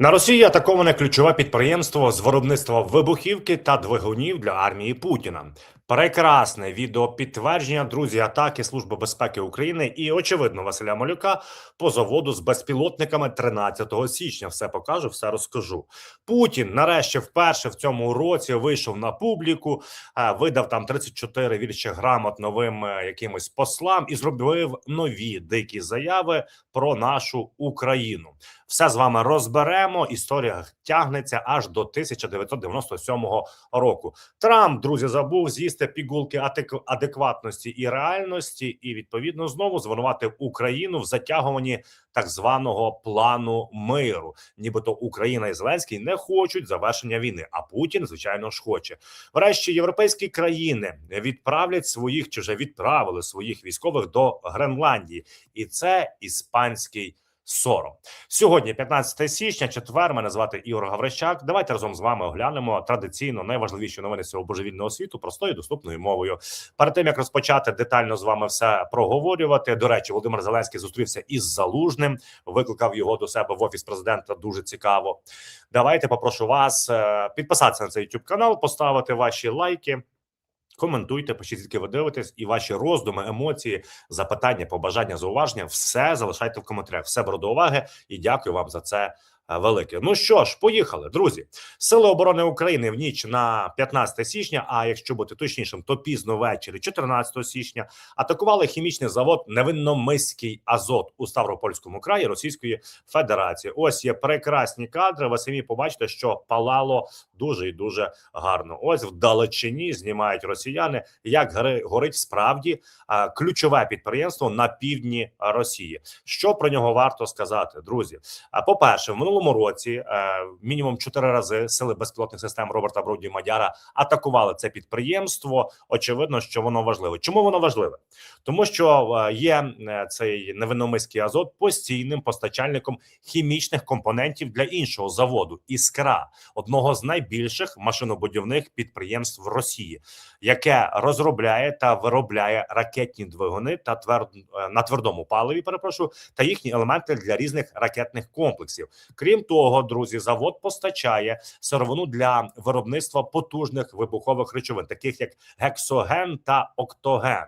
На Росії атаковане ключове підприємство з виробництва вибухівки та двигунів для армії Путіна. Прекрасне відео підтвердження, друзі, атаки Служби безпеки України і очевидно Василя Малюка по заводу з безпілотниками 13 січня. Все покажу, все розкажу. Путін нарешті вперше в цьому році вийшов на публіку, е, видав там 34 вірші грамот новим е, якимось послам і зробив нові дикі заяви про нашу Україну. Все з вами розберемо. Історія тягнеться аж до 1997 року. Трамп, друзі, забув з'їсти пігулки атек- адекватності і реальності, і відповідно знову звинуватив Україну в затягуванні так званого плану миру. Нібито Україна і Зеленський не хочуть завершення війни. А Путін, звичайно ж, хоче. Врешті європейські країни відправлять своїх чи вже відправили своїх військових до Гренландії, і це іспанський. Сором сьогодні, 15 січня, четвер. Мене звати Ігор Гаврищак. Давайте разом з вами оглянемо традиційно найважливіші новини цього божевільного світу простою доступною мовою. Перед тим як розпочати детально з вами все проговорювати. До речі, Володимир Зеленський зустрівся із залужним, викликав його до себе в офіс президента. Дуже цікаво. Давайте попрошу вас е, підписатися на цей YouTube канал, поставити ваші лайки. Коментуйте, пишіть, звідки ви дивитесь, і ваші роздуми, емоції, запитання, побажання, зауваження все залишайте в коментарях. Все беру до уваги і дякую вам за це. Е, Велике. Ну що ж, поїхали, друзі. Сили оборони України в ніч на 15 січня. А якщо бути точнішим, то пізно ввечері, 14 січня, атакували хімічний завод Невинномиський Азот у Ставропольському краї Російської Федерації. Ось є прекрасні кадри. Ви самі побачите, що палало дуже і дуже гарно. Ось вдалечині знімають росіяни, як гори- горить справді ключове підприємство на півдні Росії. Що про нього варто сказати, друзі? А по-перше, в минулому році е, мінімум чотири рази сили безпілотних систем Роберта Броді Мадяра атакували це підприємство. Очевидно, що воно важливе. Чому воно важливе? Тому що е, є е, цей невинномиський азот постійним постачальником хімічних компонентів для іншого заводу іскра, одного з найбільших машинобудівних підприємств Росії, яке розробляє та виробляє ракетні двигуни та тверд на твердому паливі. Перепрошую, та їхні елементи для різних ракетних комплексів. Крім того, друзі, завод постачає сировину для виробництва потужних вибухових речовин, таких як гексоген та октоген,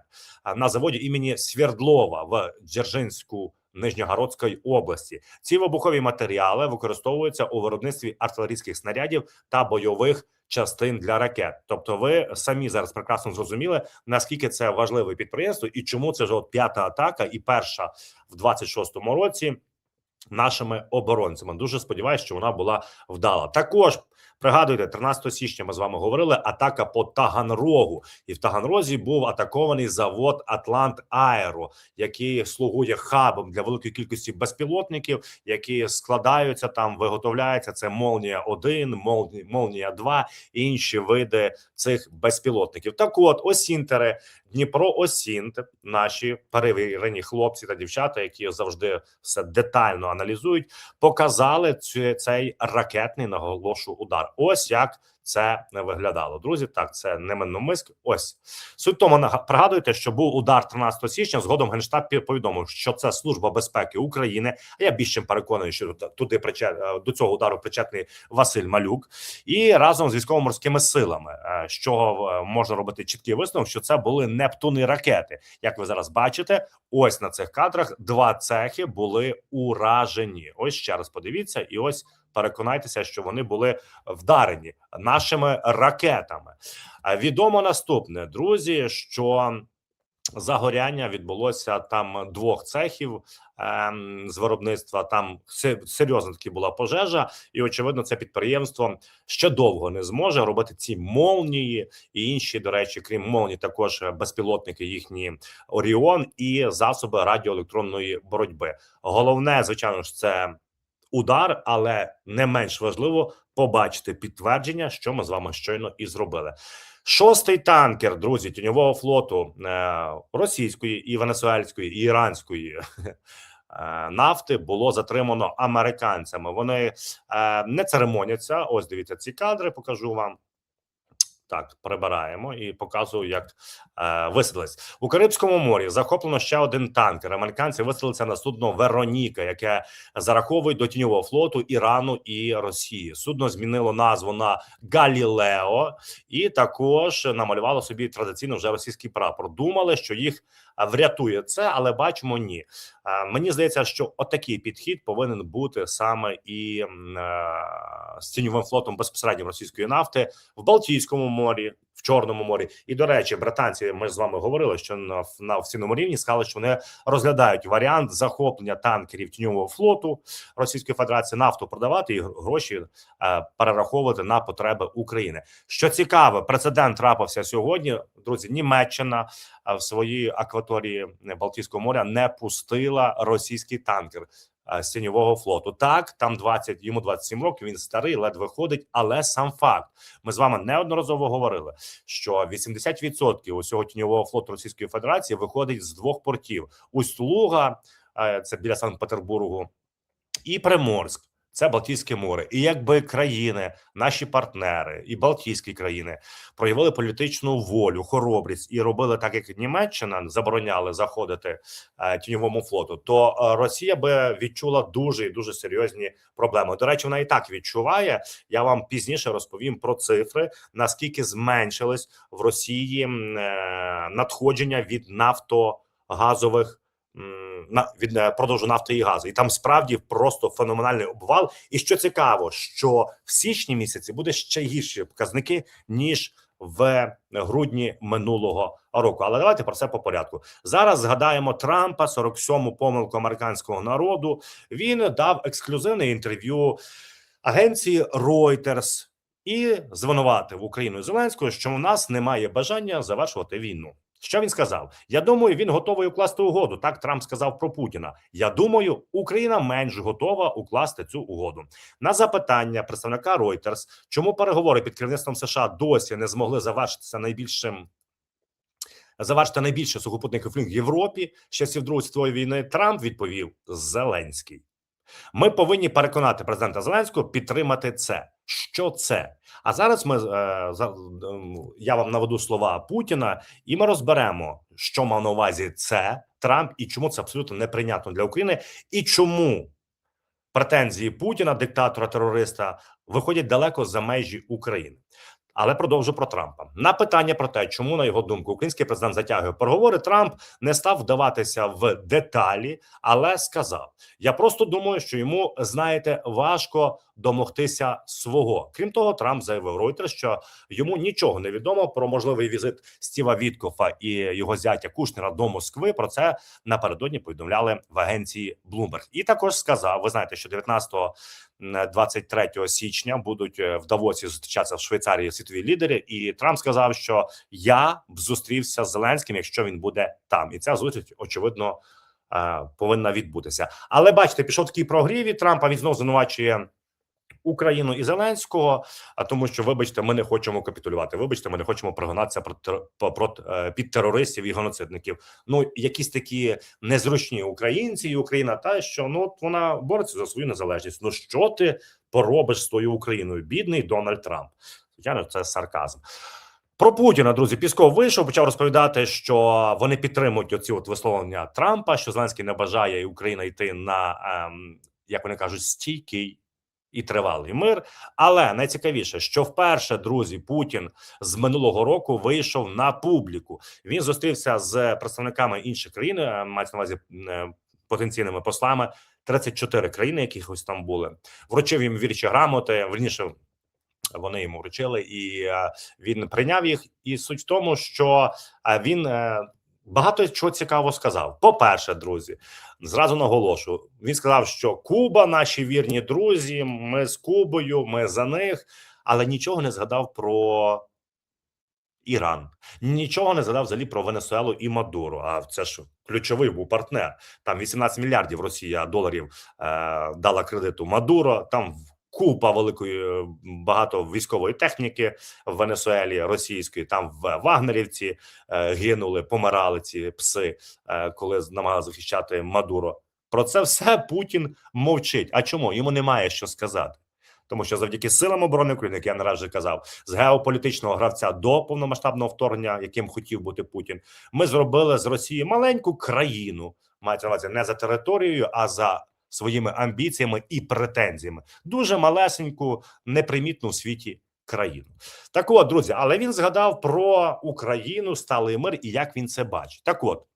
на заводі імені Свердлова в Дзержинську. Нижньогородської області ці вибухові матеріали використовуються у виробництві артилерійських снарядів та бойових частин для ракет. Тобто, ви самі зараз прекрасно зрозуміли наскільки це важливе підприємство і чому це ж от п'ята атака і перша в 26-му році нашими оборонцями. Дуже сподіваюся, що вона була вдала. Також пригадуйте, 13 січня ми з вами говорили атака по Таганрогу, і в Таганрозі був атакований завод Атлант Аеро, який слугує хабом для великої кількості безпілотників, які складаються там, виготовляються. Це Молнія 1 Молнія, Молнія 2 і інші види цих безпілотників. Так, от осінтери, Дніпро Осінт, наші перевірені хлопці та дівчата, які завжди все детально аналізують, показали цей ракетний наголошу удар. Ось як це не виглядало. Друзі, так це не Минномиськ. Ось суть тому пригадуйте, що був удар 13 січня. Згодом генштаб повідомив, що це служба безпеки України. А я більш чим переконаний, що туди причет, е, до цього удару причетний Василь Малюк, і разом з військово-морськими силами, е, з чого е, можна робити чіткий висновок, що це були Нептуни ракети. Як ви зараз бачите, ось на цих кадрах два цехи були уражені. Ось ще раз подивіться, і ось переконайтеся, що вони були вдарені нашими ракетами. Відомо наступне, друзі, що загоряння відбулося там двох цехів ем, з виробництва. Там се- серйозна таки була пожежа, і очевидно, це підприємство ще довго не зможе робити ці молнії і інші, до речі, крім молній, також е, безпілотники їхні Оріон і засоби радіоелектронної боротьби. Головне, звичайно ж, це удар, але не менш важливо побачити підтвердження, що ми з вами щойно і зробили. Шостий танкер, друзі, тіньового флоту е, російської і венесуельської і іранської е, нафти було затримано американцями. Вони е, не церемоняться. Ось дивіться ці кадри, покажу вам. Так, прибираємо і показую, як е, висадились у Карибському морі. Захоплено ще один танкер. Американці висадилися на судно Вероніка, яке зараховують до тіньового флоту Ірану і Росії. Судно змінило назву на Галілео і також намалювало собі традиційно вже російський прапор. Думали, що їх е, врятує це, але бачимо ні. Е, Мені здається, що отакий підхід повинен бути саме і е, з тіньовим флотом безпосередньо російської нафти в Балтійському морі, в Чорному морі. І до речі, британці, ми з вами говорили, що на, на офіційному рівні сказали, що вони розглядають варіант захоплення танкерів тіньового флоту Російської Федерації, нафту продавати і гроші е, перераховувати на потреби України. Що цікаве, прецедент трапився сьогодні. Друзі, Німеччина е, в своїй акваторії Балтійського моря не пустила російський танкер з тіньового флоту. Так, там 20, йому 27 років. Він старий, ледве ходить. Але сам факт, ми з вами неодноразово говорили, що 80% усього тіньового флоту Російської Федерації виходить з двох портів: Усть-Луга, е, це біля Санкт-Петербургу, і Приморськ. Це Балтійське море, і якби країни, наші партнери і Балтійські країни проявили політичну волю, хоробрість і робили так, як Німеччина забороняли заходити е, тіньовому флоту, то е, Росія би відчула дуже і дуже серйозні проблеми. До речі, вона і так відчуває. Я вам пізніше розповім про цифри, наскільки зменшились в Росії е, надходження від нафтогазових від е, продажу нафти і газу, і там справді просто феноменальний обвал. І що цікаво, що в січні місяці буде ще гірші показники ніж в грудні минулого року. Але давайте про це по порядку. Зараз згадаємо Трампа, 47-му помилку американського народу. Він дав ексклюзивне інтерв'ю агенції Reuters і звинуватив Україну Зеленського, що у нас немає бажання завершувати війну. Що він сказав? Я думаю, він готовий укласти угоду. Так Трамп сказав про Путіна. Я думаю, Україна менш готова укласти цю угоду. На запитання представника Reuters, чому переговори під керівництвом США досі не змогли завершитися найбільшим. Завершити найбільше сухопутний в Європі з часів Другої світової війни. Трамп відповів Зеленський. Ми повинні переконати президента Зеленського підтримати це. Що це? А зараз ми е, ем, я вам наведу слова Путіна, і ми розберемо, що мав на увазі це Трамп і чому це абсолютно неприйнятно для України, і чому претензії Путіна, диктатора терориста, виходять далеко за межі України. Але продовжу про Трампа на питання про те, чому на його думку український президент затягує переговори. Трамп не став вдаватися в деталі, але сказав: я просто думаю, що йому знаєте важко домогтися свого. Крім того, Трамп заявив Reuters, що йому нічого не відомо про можливий візит Стіва Віткофа і його зятя Кушнера до Москви. Про це напередодні повідомляли в агенції Bloomberg. І також сказав: ви знаєте, що 19 23 січня будуть е, в Давосі зустрічатися в Швейцарії світові лідери, і Трамп сказав, що я б зустрівся з Зеленським, якщо він буде там, і ця зустріч очевидно е, повинна відбутися. Але бачите, пішов такий прогрів від Трампа. Він знову звинувачує. Україну і Зеленського, а тому, що вибачте, ми не хочемо капітулювати. Вибачте, ми не хочемо прогонатися е, під терористів і геноцидників. Ну якісь такі незручні українці і Україна, та що ну вона бореться за свою незалежність. Ну що ти поробиш з тою Україною? Бідний Дональд Трамп. Звичайно, це сарказм. Про Путіна, друзі, Пісков вийшов, почав розповідати, що вони підтримують оці от висловлення Трампа, що Зеленський не бажає Україна йти на ем, як вони кажуть, стійкий і тривалий мир. Але найцікавіше, що вперше друзі Путін з минулого року вийшов на публіку. Він зустрівся з представниками інших країн, е, мається на увазі е, потенційними послами. 34 країни, якихось там були, вручив їм вірчі грамоти. Верніше вони йому вручили, і е, він прийняв їх. І суть в тому, що він багато чого цікаво сказав. По перше, друзі, зразу наголошу. Він сказав, що Куба, наші вірні друзі. Ми з Кубою, ми за них, але нічого не згадав про. Іран нічого не згадав взагалі про Венесуелу і Мадуру. А це ж ключовий був партнер. Там 18 мільярдів Росія доларів е, дала кредиту Мадуро. Там купа великої багато військової техніки в Венесуелі російської. Там в Вагнерівці е, гинули, помирали ці пси, е, коли намагалися захищати Мадуро. Про це все Путін мовчить. А чому йому немає що сказати? тому що завдяки силам оборони України, як я не раз вже казав, з геополітичного гравця до повномасштабного вторгнення, яким хотів бути Путін, ми зробили з Росії маленьку країну. Мається на увазі не за територією, а за своїми амбіціями і претензіями. Дуже малесеньку, непримітну в світі країну. Так от, друзі, але він згадав про Україну, сталий мир і як він це бачить. Так от.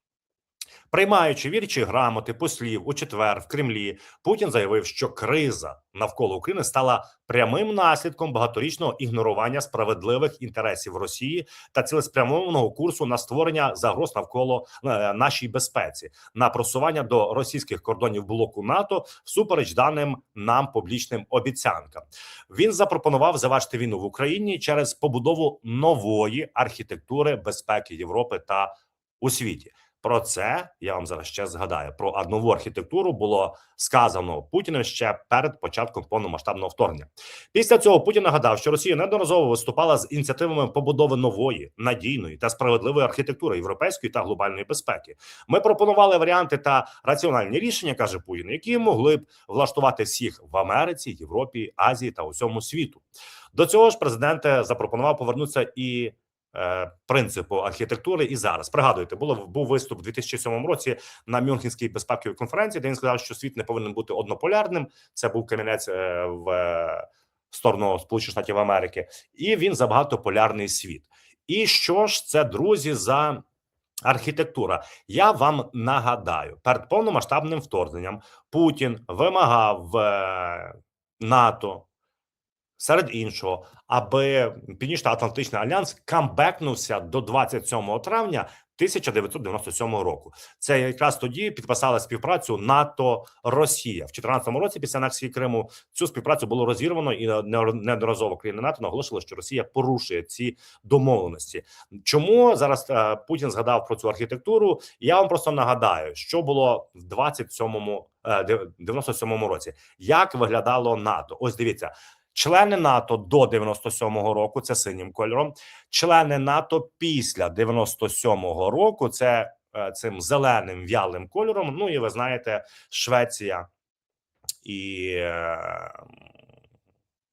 Приймаючи вірчі грамоти послів у четвер в Кремлі, Путін заявив, що криза навколо України стала прямим наслідком багаторічного ігнорування справедливих інтересів Росії та цілеспрямованого курсу на створення загроз навколо е, нашій безпеці, на просування до російських кордонів блоку НАТО всупереч даним нам публічним обіцянкам. Він запропонував завершити війну в Україні через побудову нової архітектури безпеки Європи та у світі. Про це я вам зараз ще згадаю. Про нову архітектуру було сказано Путіним ще перед початком повномасштабного вторгнення. Після цього Путін нагадав, що Росія неодноразово виступала з ініціативами побудови нової, надійної та справедливої архітектури європейської та глобальної безпеки. Ми пропонували варіанти та раціональні рішення, каже Путін, які могли б влаштувати всіх в Америці, Європі, Азії та усьому світу. До цього ж президент запропонував повернутися і е, принципу архітектури і зараз. Пригадуєте, було був виступ у 2007 році на Мюнхенській безпековій конференції, де він сказав, що світ не повинен бути однополярним. Це був камінець е, в е, сторону Сполучених Штатів Америки, і він за багатополярний світ. І що ж це друзі за архітектура? Я вам нагадаю, перед повномасштабним вторгненням Путін вимагав в е, НАТО серед іншого, аби Північно-Атлантичний альянс камбекнувся до 27 травня 1997 року. Це якраз тоді підписали співпрацю НАТО Росія в 2014 році. Після анексії Криму цю співпрацю було розірвано, і неодноразово країни НАТО наголошували, що Росія порушує ці домовленості. Чому зараз е, Путін згадав про цю архітектуру? Я вам просто нагадаю, що було в 27-му, е, 97-му році. Як виглядало НАТО? Ось дивіться. Члени НАТО до 97-го року це синім кольором. Члени НАТО після 97-го року це е, цим зеленим в'ялим кольором. Ну і ви знаєте, Швеція і е,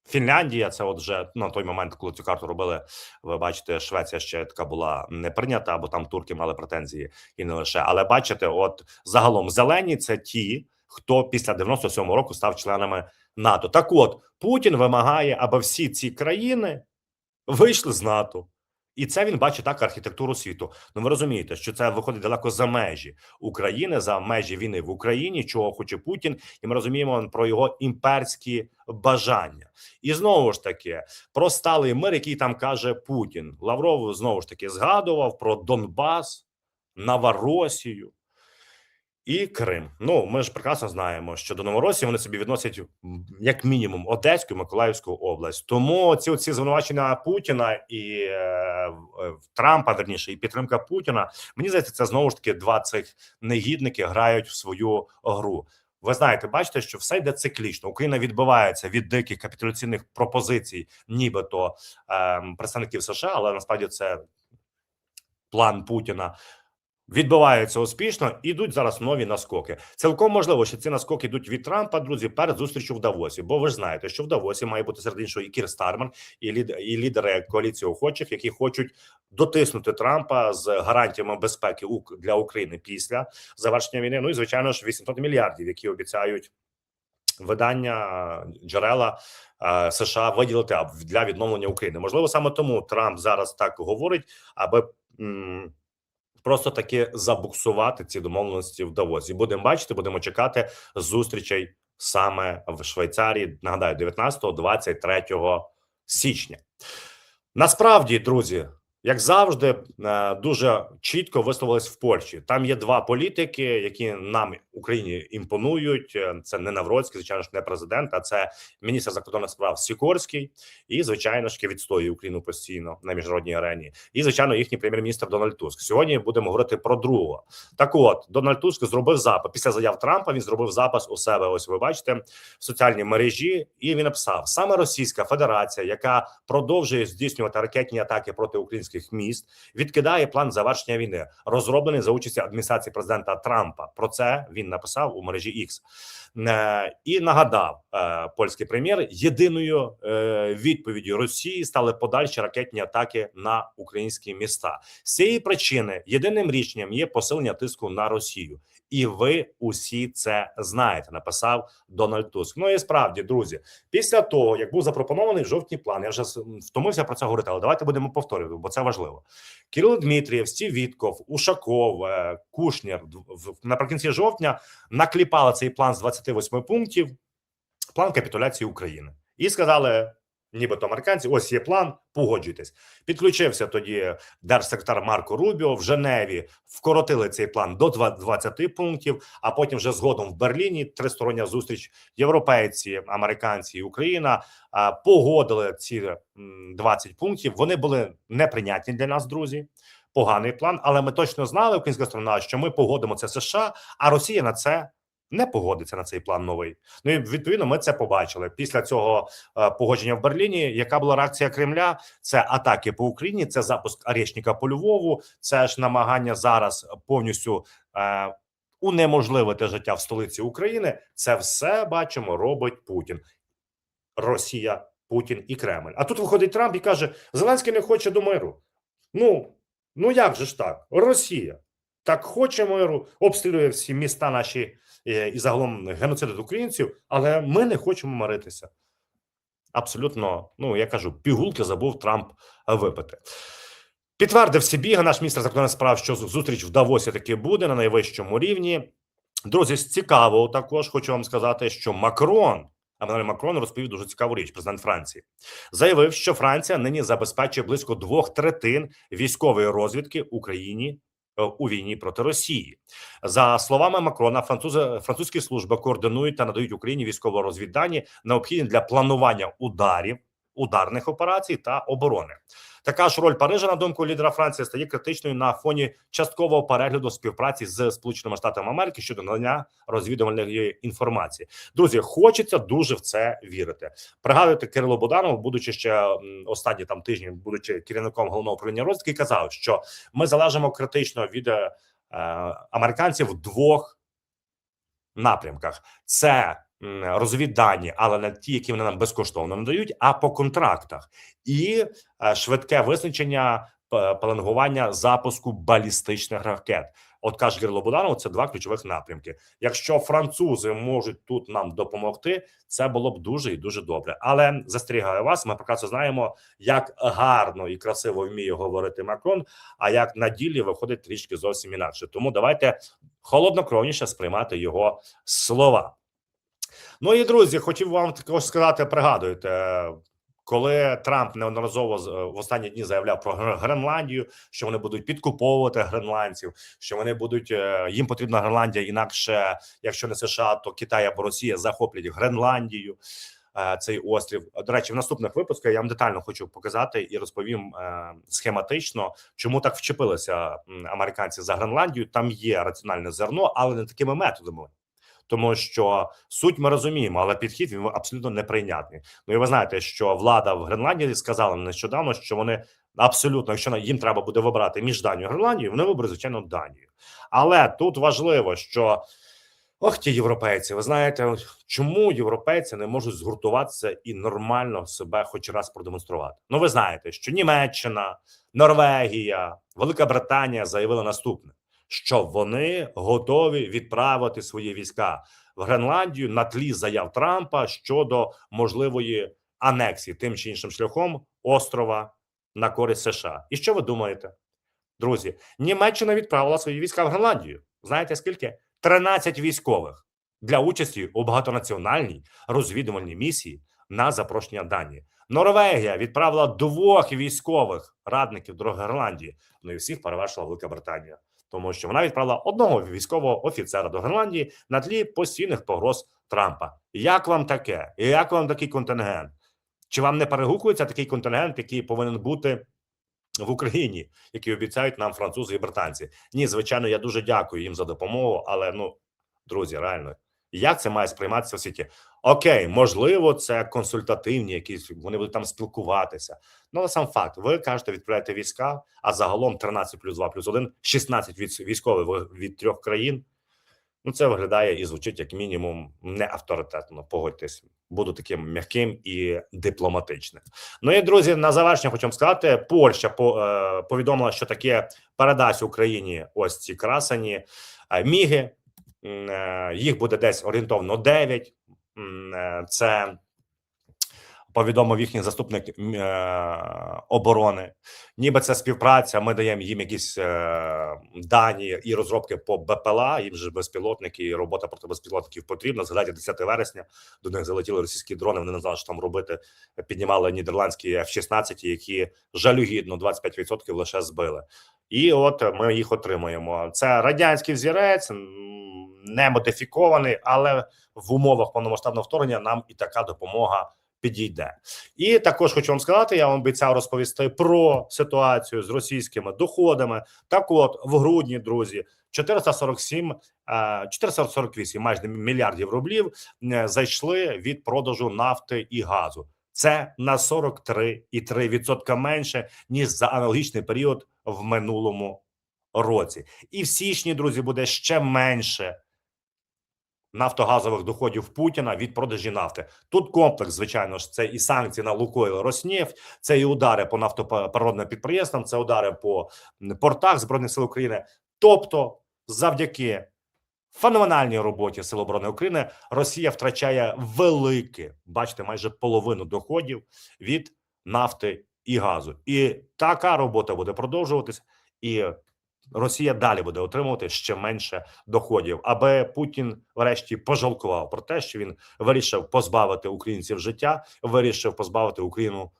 Фінляндія. Це от вже на той момент, коли цю карту робили. Ви бачите, Швеція ще така була не прийнята, бо там турки мали претензії і не лише. Але бачите, от загалом зелені це ті, хто після 97-го року став членами НАТО. Так, от Путін вимагає, аби всі ці країни вийшли з НАТО. І це він бачить так архітектуру світу. Ну ви розумієте, що це виходить далеко за межі України, за межі війни в Україні, чого хоче Путін, і ми розуміємо про його імперські бажання. І знову ж таки про сталий мир, який там каже Путін. Лавров знову ж таки згадував про Донбас, Новоросію. І Крим. Ну ми ж прекрасно знаємо, що до Новоросії вони собі відносять як мінімум Одеську Миколаївську область. Тому ці ці звинувачення Путіна і е, Трампа верніше і підтримка Путіна. Мені здається, це знову ж таки два цих негідники грають в свою гру. Ви знаєте, бачите, що все йде циклічно. Україна відбивається від диких капітуляційних пропозицій, нібито е, представників США, але насправді це план Путіна відбуваються успішно, ідуть зараз нові наскоки. Цілком можливо, що ці наскоки йдуть від Трампа, друзі, перед зустрічю в Давосі. Бо ви ж знаєте, що в Давосі має бути серед іншого і Кір Старман, і лід і лідери коаліції охочих, які хочуть дотиснути Трампа з гарантіями безпеки для України після завершення війни. Ну і звичайно ж 800 мільярдів, які обіцяють. Видання джерела е, США виділити для відновлення України можливо саме тому Трамп зараз так говорить, аби просто таки забуксувати ці домовленості в Давосі. Будемо бачити, будемо чекати зустрічей саме в Швейцарії. Нагадаю, 19-23 січня. Насправді, друзі. Як завжди, е, дуже чітко висловились в Польщі. Там є два політики, які нам Україні імпонують. Е, це не Навроцький, звичайно ж, не президент, а це міністр закордонних справ Сікорський, і звичайно ж відстоює Україну постійно на міжнародній арені. І звичайно, їхній прем'єр-міністр Дональд Туск. Сьогодні будемо говорити про другого. Так, от Дональд Туск зробив запис після заяв Трампа. Він зробив запис у себе. Ось ви бачите в соціальній мережі, і він написав: саме Російська Федерація, яка продовжує здійснювати ракетні атаки проти українських українських міст, відкидає план завершення війни, розроблений за участі адміністрації президента Трампа. Про це він написав у мережі X. Е, і нагадав е, польський прем'єр єдиною е, відповіддю Росії стали подальші ракетні атаки на українські міста. З цієї причини єдиним рішенням є посилення тиску на Росію, і ви усі це знаєте. Написав Дональд Туск. Ну і справді, друзі, після того як був запропонований жовтній план, я вже втомився про це говорити, але давайте будемо повторювати, бо це важливо. Кирило Дмитрієв, Стів Вітков, Ушаков, е, в- наприкінці жовтня накліпали цей план з 28 пунктів, план капітуляції України, і сказали. Нібито американці, ось є план, погоджуйтесь. Підключився тоді держсекретар Марко Рубіо в Женеві. Вкоротили цей план до 20 пунктів. А потім вже згодом в Берліні тристороння зустріч. Європейці, американці і Україна погодили ці м, 20 пунктів. Вони були неприйнятні для нас, друзі. Поганий план, але ми точно знали, українська сторона, що ми погодимо це США, а Росія на це не погодиться на цей план новий. Ну і відповідно ми це побачили після цього е, погодження в Берліні. Яка була реакція Кремля? Це атаки по Україні, це запуск Арєшніка по Львову, це ж намагання зараз повністю е, унеможливити життя в столиці України. Це все бачимо, робить Путін, Росія, Путін і Кремль. А тут виходить Трамп і каже: Зеленський не хоче до миру. Ну ну як же ж так? Росія так хоче миру, обстрілює всі міста наші і загалом геноцидить українців, але ми не хочемо миритися. Абсолютно, ну я кажу, пігулки забув Трамп е, випити. Підтвердив Сібіга, наш міністр закордонних справ, що зустріч в Давосі таки буде на найвищому рівні. Друзі, цікаво також хочу вам сказати, що Макрон, Еммануель Макрон розповів дуже цікаву річ, президент Франції, заявив, що Франція нині забезпечує близько двох третин військової розвідки Україні е, у війні проти Росії. За словами Макрона, французи французькі служби координують та надають Україні військово-розвіддані необхідні для планування ударів, ударних операцій та оборони. Така ж роль Парижа, на думку лідера Франції, стає критичною на фоні часткового перегляду співпраці з Сполученими Штатами Америки щодо надання розвідувальної інформації. Друзі, хочеться дуже в це вірити. Пригадуйте, Кирило Буданов, будучи ще останні там тижні, будучи керівником головного управління розвідки, казав, що ми залежимо критично від е, американців в двох напрямках: це розвіддані, але не ті, які вони нам безкоштовно надають, а по контрактах, і е, швидке визначення п- запуску балістичних ракет. От каже Кирило Буданов, це два ключових напрямки. Якщо французи можуть тут нам допомогти, це було б дуже і дуже добре. Але застерігаю вас, ми прекрасно знаємо, як гарно і красиво вміє говорити Макрон, а як на ділі виходить трішки зовсім інакше. Тому давайте холоднокровніше сприймати його слова. Ну і друзі, хотів вам також сказати: пригадуєте, коли Трамп неодноразово в останні дні заявляв про Гренландію, що вони будуть підкуповувати гренландців, що вони будуть е, їм потрібна Гренландія, інакше, якщо не США, то Китай або Росія захоплять Гренландію. е, Цей острів до речі, в наступних випусках я вам детально хочу показати і розповім е, схематично, чому так вчепилися американці за Гренландію. Там є раціональне зерно, але не такими методами тому що суть ми розуміємо, але підхід він абсолютно неприйнятний. Ну і ви знаєте, що влада в Гренландії сказала нещодавно, що вони абсолютно, якщо їм треба буде вибрати між Данією і Гренландією, вони виберуть звичайно Данію. Але тут важливо, що ох, ті європейці, ви знаєте, чому європейці не можуть згуртуватися і нормально себе хоч раз продемонструвати? Ну, ви знаєте, що Німеччина, Норвегія, Велика Британія заявили наступне що вони готові відправити свої війська в Гренландію на тлі заяв Трампа щодо можливої анексії тим чи іншим шляхом острова на користь США. І що ви думаєте, друзі? Німеччина відправила свої війська в Гренландію. Знаєте скільки? 13 військових для участі у багатонаціональній розвідувальній місії на запрошення Данії. Норвегія відправила двох військових радників до Гренландії. Ну і всіх перевершила Велика Британія тому що вона відправила одного військового офіцера до Гренландії на тлі постійних погроз Трампа. Як вам таке? Як вам такий контингент? Чи вам не перегукується такий контингент, який повинен бути в Україні, який обіцяють нам французи і британці? Ні, звичайно, я дуже дякую їм за допомогу, але ну, друзі, реально. Як це має сприйматися у світі? Окей, можливо, це консультативні, якісь вони будуть там спілкуватися. Ну, але сам факт, ви кажете, відправляєте війська, а загалом 13 плюс 2 плюс 1, 16 від військових від трьох країн. Ну, це виглядає і звучить як мінімум не авторитетно. Погодьтесь, буду таким м'яким і дипломатичним. Ну і друзі, на завершення хочу сказати: Польща по, е, повідомила, що таке передасть Україні ось ці красені е, міги. Е, Їх буде десь орієнтовно 9. Е, Це повідомив їхній заступник е, оборони. Ніби це співпраця. Ми даємо їм якісь дані і розробки по БПЛА. Їм же безпілотники і робота проти безпілотників потрібна. Згадайте 10 вересня. До них залетіли російські дрони. Вони не знали, що там робити. Піднімали нідерландські F-16, які жалюгідно 25% лише збили. І от ми їх отримуємо. Це радянський взірець, не модифікований, але в умовах повномасштабного вторгнення нам і така допомога підійде. І також хочу вам сказати, я вам обіцяв розповісти про ситуацію з російськими доходами. Так, от в грудні, друзі, 447, е, 448 майже мільярдів рублів е, зайшли від продажу нафти і газу. Це на 43,3% менше ніж за аналогічний період в минулому році. І в січні, друзі, буде ще менше нафтогазових доходів Путіна від продажі нафти. Тут комплекс, звичайно ж, це і санкції на Лукойл, Роснефть, це і удари по нафтопроводним підприємствам, це удари по портах збройних сил України. Тобто, завдяки феноменальній роботі Сил оборони України, Росія втрачає велике, бачите, майже половину доходів від нафти і газу. І така робота буде продовжуватись, і Росія далі буде отримувати ще менше доходів, аби Путін врешті пожалкував про те, що він вирішив позбавити українців життя, вирішив позбавити Україну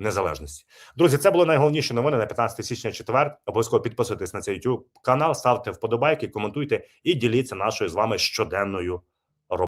незалежності. Друзі, це були найголовніші новини на 15 січня. Четвер. Обов'язково підписуйтесь на цей YouTube канал, ставте вподобайки, коментуйте і діліться нашою з вами щоденною